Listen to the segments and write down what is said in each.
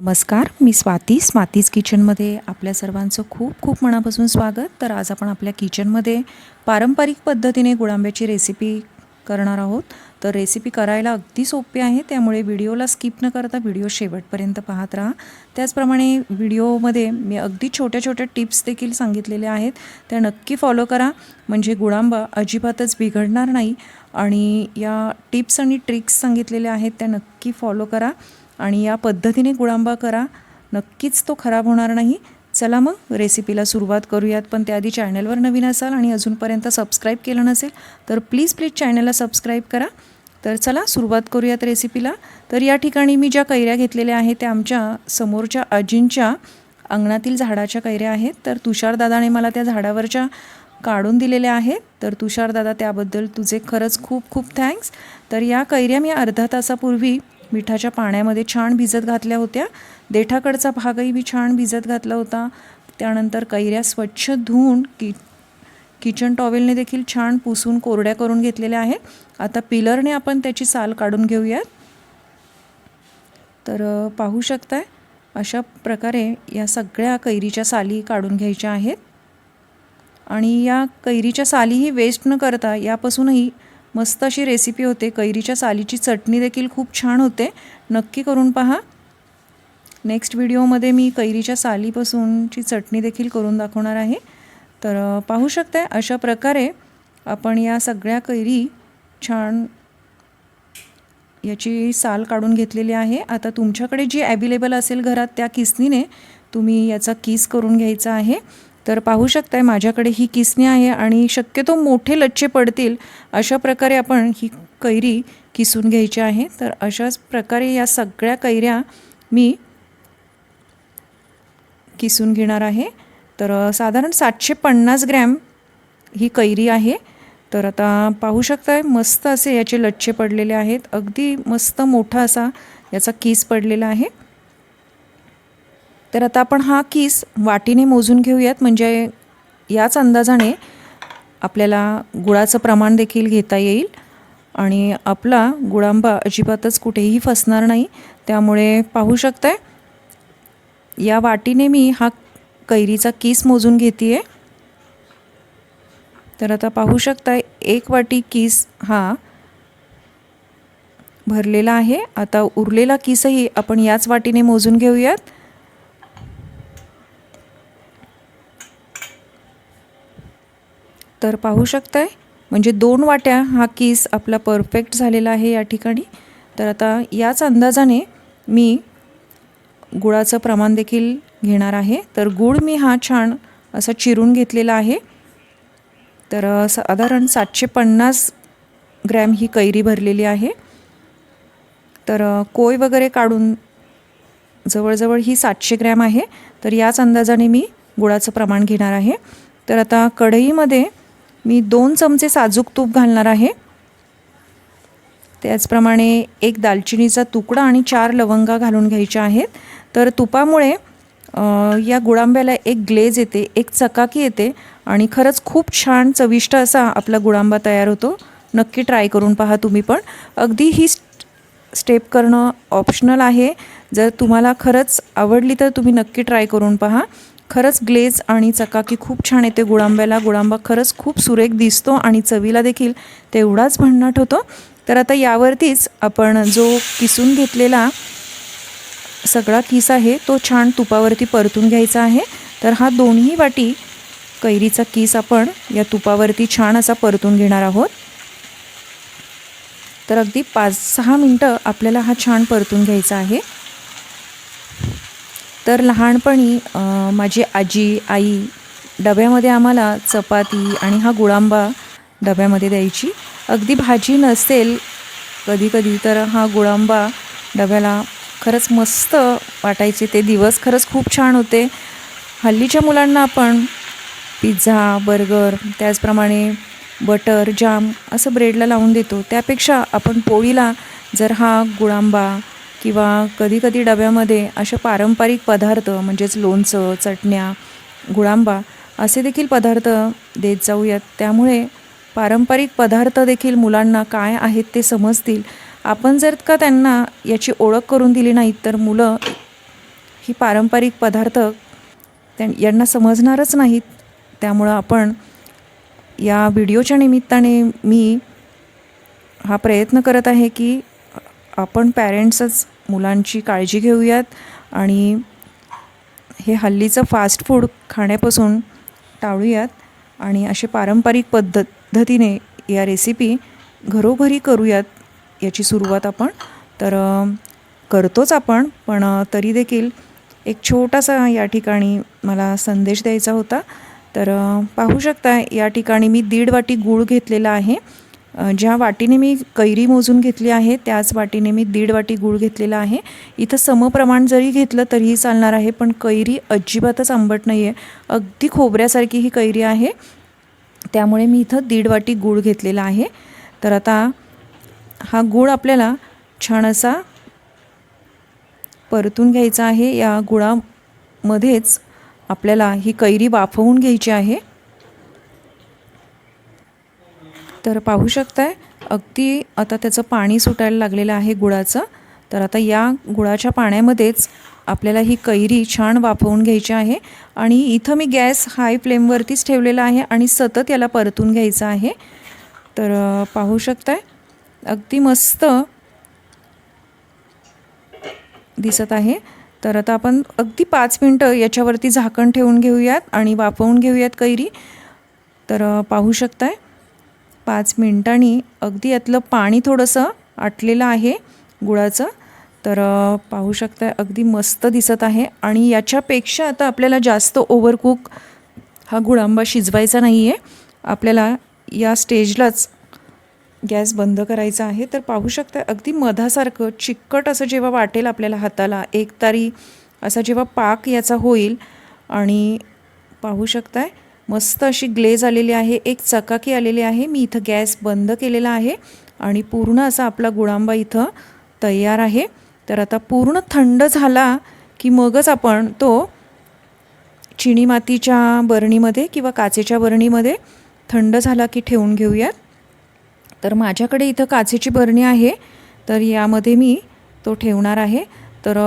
नमस्कार मी स्वाती. स्वातीज किचनमध्ये आपल्या सर्वांचं खूप खूप मनापासून स्वागत. तर आज आपण आपल्या किचनमध्ये पारंपरिक पद्धतीने गुळांब्याची रेसिपी करणार आहोत. तर रेसिपी करायला अगदी सोपी आहे त्यामुळे व्हिडिओला स्किप न करता व्हिडिओ शेवटपर्यंत पाहत राहा. त्याचप्रमाणे व्हिडिओमध्ये मी अगदी छोट्या छोट्या टिप्स देखील सांगितलेल्या आहेत. त्या नक्की फॉलो करा. म्हणजे गुळांबा अजिबातच बिघडणार नाही. आणि या टिप्स आणि ट्रिक्स सांगितलेल्या आहेत त्या नक्की फॉलो करा. आणि या पद्धतीने गुळांबा करा. नक्कीच तो खराब होणार नाही. चला मग रेसिपीला सुरुवात करूयात. पण त्याआधी चॅनलवर नवीन असाल आणि अजूनपर्यंत सबस्क्राईब केलं नसेल तर प्लीज प्लीज चॅनलला सबस्क्राईब करा. तर चला सुरुवात करूयात रेसिपीला तर या ठिकाणी मी ज्या कैऱ्या घेतलेल्या आहेत त्या आमच्या समोरच्या आजींच्या अंगणातील झाडाच्या कैऱ्या आहेत. तर तुषारदादाने मला त्या झाडावरच्या काढून दिलेल्या आहेत. तर तुषारदादा त्याबद्दल तुझे खरंच खूप खूप थँक्स तर या कैऱ्या मी अर्धा तासापूर्वी मिठाच्या पाण्यामध्ये छान भिजत घातल्या होत्या. देठाकडचा भागही मी छान भिजत घातला होता. त्यानंतर कैऱ्या स्वच्छ धुवून कि किचन टॉवेलने देखील छान पुसून कोरड्या करून घेतलेल्या आहेत. आता पिलरने आपण त्याची साल काढून घेऊयात. तर पाहू शकताय अशा प्रकारे या सगळ्या कैरीच्या साली काढून घ्यायच्या आहेत. आणि या कैरीच्या सालीही वेस्ट न करता यापासूनही मस्त अशी रेसिपी होते. कैरीच्या सालीची चटणी देखील खूप छान होते. नक्की करून पहा. नेक्स्ट व्हिडिओमध्ये मी कैरीच्या सालीपासूनची चटणी देखील करून दाखवणार आहे. तर पाहू पाहू शकताय अशा प्रकारे आपण या सगळ्या कैरी छान याची साल काढून घेतलेली आहे. आता तुमच्याकडे जी ॲवेलेबल असेल घरात त्या किसनीने तुम्ही याचा किस करून घ्यायचा आहे. तर पाहू शकताय माझ्याकडे ही किसणी आहे आणि शक्यतो मोठे लच्छे पडतील अशा प्रकारे आपण ही कैरी किसून घ्यायची आहे. तर अशाच प्रकारे या सगळ्या कैऱ्या मी किसून घेणार आहे. तर साधारण सातशे पन्नास ग्रॅम ही कैरी आहे. तर आता पाहू शकताय मस्त असे याचे लच्छे पडलेले आहेत. अगदी मस्त मोठा असा याचा किस पडलेला आहे. तर आता आपण हा किस वाटीने मोजून घेऊयात. म्हणजे याच अंदाजाने आपल्याला गुळाचं प्रमाण देखील घेता येईल. आणि आपला गुळांबा अजिबातच कुठेही फसणार नाही. त्यामुळे पाहू शकताय या वाटीने मी हा कैरीचा किस मोजून घेते आहे तर आता पाहू शकताय एक वाटी किस हा भरलेला आहे. आता उरलेला किसही आपण याच वाटीने मोजून घेऊयात. तर पाहू शकताय. म्हणजे दोन वाट्या हा किस आपला परफेक्ट झालेला आहे या ठिकाणी. तर आता याच अंदाजाने मी गुळाचं प्रमाण देखील घेणार आहे. तर गुळ मी हा छान असा चिरून घेतलेला आहे. तर साधारण सातशे पन्नास ग्रॅम ही कैरी भरलेली आहे. तर कोय वगैरे काढून जवळजवळ ही सातशे ग्रॅम आहे. तर याच अंदाजाने मी गुळाचं प्रमाण घेणार आहे. तर आता कढईमध्ये मी दोन चमचे साजूक तूप घालणार आहे. त्याचप्रमाणे एक दालचिनीचा तुकडा आणि चार लवंगा घालून घ्यायच्या आहेत. तर तुपामुळे या गुळांब्याला एक ग्लेज येते एक चकाकी येते आणि खरंच खूप छान चविष्ट असा आपला गुळांबा तयार होतो. नक्की ट्राय करून पहा तुम्ही पण. अगदी ही स्टेप करणं ऑप्शनल आहे. जर तुम्हाला खरंच आवडली तर तुम्ही नक्की ट्राय करून पहा. खरंच ग्लेज आणि चकाकी खूप छान येते गुळांब्याला. गुळांबा खरंच खूप सुरेख दिसतो आणि चवीला देखील तेवढाच भन्नाट होतो. तर आता यावरतीच आपण जो किसून घेतलेला सगळा किस आहे तो छान तुपावरती परतून घ्यायचा आहे. तर हा दोन्ही वाटी कैरीचा किस आपण या तुपावरती छान असा परतून घेणार आहोत. तर अगदी पाच सहा मिनटं आपल्याला हा छान परतून घ्यायचा आहे. तर लहानपणी माझी आजी आई डब्यामध्ये आम्हाला चपाती आणि हा गुळांबा डब्यामध्ये द्यायची. अगदी भाजी नसेल कधी कधी तर हा गुळांबा डब्याला खरंच मस्त वाटायचे. ते दिवस खरंच खूप छान होते. हल्लीच्या मुलांना आपण पिझ्झा बर्गर त्याचप्रमाणे बटर जाम असं ब्रेडला लावून देतो. त्यापेक्षा आपण पोळीला जर हा गुळांबा किंवा कधीकधी डब्यामध्ये असे पारंपरिक पदार्थ म्हणजेच लोणचं चटण्या गुळांबा असे देखील पदार्थ देत जाऊयात. त्यामुळे पारंपरिक पदार्थ देखील मुलांना काय आहेत ते समजतील. आपण जर का त्यांना याची ओळख करून दिली नाही तर मुलं ही पारंपरिक पदार्थ त्यां यांना समजणारच नाहीत. त्यामुळं आपण या व्हिडिओच्या निमित्ताने मी हा प्रयत्न करत आहे की आपण पॅरेंट्सच मुलांची काळजी घेऊयात आणि हे हल्लीचं फास्ट फूड खाण्यापासून टाळूयात आणि असे पारंपरिक पद्धतीने या रेसिपी घरोघरी करूयात याची सुरुवात आपण. तर करतोच आपण पण तरी देखील एक छोटासा या ठिकाणी मला संदेश द्यायचा होता. तर पाहू शकता या ठिकाणी मी दीड वाटी गूळ घेतलेला आहे. ज्या वाटीने मी कैरी मोजून घेतली आहे त्याच वाटीने मी दीड वाटी गूळ घेतलेला आहे. इथं समप्रमाण जरी घेतलं तरीही चालणार आहे पण कैरी अजिबातच आंबट नाही आहे अगदी खोबऱ्यासारखी ही कैरी आहे. त्यामुळे मी इथं दीड वाटी गूळ घेतलेला आहे. तर आता हा गूळ आपल्याला छान असा परतून घ्यायचा आहे. या गुळामध्येच आपल्याला ही कैरी वाफवून घ्यायची आहे. तर पाहू शकताय अगदी आता त्याचं पाणी सुटायला लागलेलं आहे गुळाचं. तर आता या गुळाच्या पाण्यामध्येच आपल्याला ही कैरी छान वाफवून घ्यायची आहे आणि इथं मी गॅस हाय फ्लेमवरतीच ठेवलेला आहे आणि सतत याला परतून घ्यायचं आहे. तर पाहू शकताय अगदी मस्त दिसत आहे. तर आता आपण अगदी पाच मिनटं याच्यावरती झाकण ठेवून घेऊयात आणि वाफवून घेऊयात कैरी. तर पाहू शकताय पाच मिनटांनी अगदी यातलं पाणी थोडंसं आटलेलं आहे गुळाचं. तर पाहू शकता अगदी मस्त दिसत आहे. आणि याच्यापेक्षा आता आपल्याला जास्त ओव्हरकुक हा गुळांबा शिजवायचा नाही आहे आपल्याला या स्टेजलाच गॅस बंद करायचा आहे. तर पाहू शकता अगदी मधासारखं चिकट असं जेव्हा वाटेल आपल्याला हाताला एक तारी असा जेव्हा पाक याचा होईल. आणि पाहू शकताय मस्त अशी ग्लेज आलेली आहे एक चकाकी आलेली आहे. मी इथं गॅस बंद केलेला आहे आणि पूर्ण असा आपला गुळांबा इथं तयार आहे. तर आता पूर्ण थंड झाला की मगच आपण तो चिनी मातीच्या बरणीमध्ये किंवा काचेच्या बरणीमध्ये थंड झाला की ठेवून घेऊयात. तर माझ्याकडे इथं काचेची बरणी आहे तर यामध्ये मी तो ठेवणार आहे. तर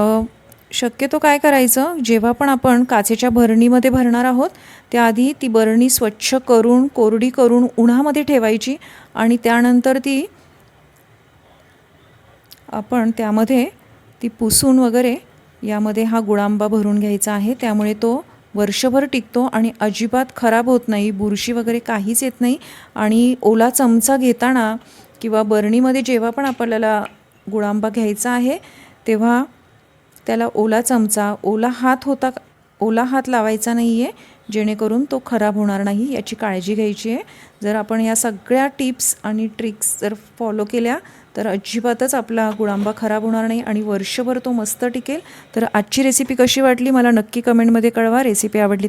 शक्यतो काय करायचं? जेव्हा पण आपण काचेच्या भरणीमध्ये भरणार आहोत त्याआधी ती बरणी स्वच्छ करून कोरडी करून उन्हामध्ये ठेवायची आणि त्यानंतर ती आपण त्यामध्ये ती पुसून वगैरे यामध्ये हा गुळांबा भरून घ्यायचा आहे. त्यामुळे तो वर्षभर टिकतो आणि अजिबात खराब होत नाही बुरशी वगैरे काहीच येत नाही आणि ओला चमचा घेताना किंवा बरणीमध्ये जेव्हा पण आपल्याला गुळांबा घ्यायचा आहे तेव्हा त्याला ओला चमचा ओला हात होता ओला हात लावायचा नाही आहे जेणेकरून तो खराब होणार नाही याची काळजी घ्यायची आहे. जर आपण या सगळ्या टिप्स आणि ट्रिक्स जर फॉलो केल्या तर अजिबातच आपला गुळांबा खराब होणार नाही आणि वर्षभर तो मस्त टिकेल. तर आजची रेसिपी कशी वाटली मला नक्की कमेंटमध्ये कळवा. रेसिपी आवडली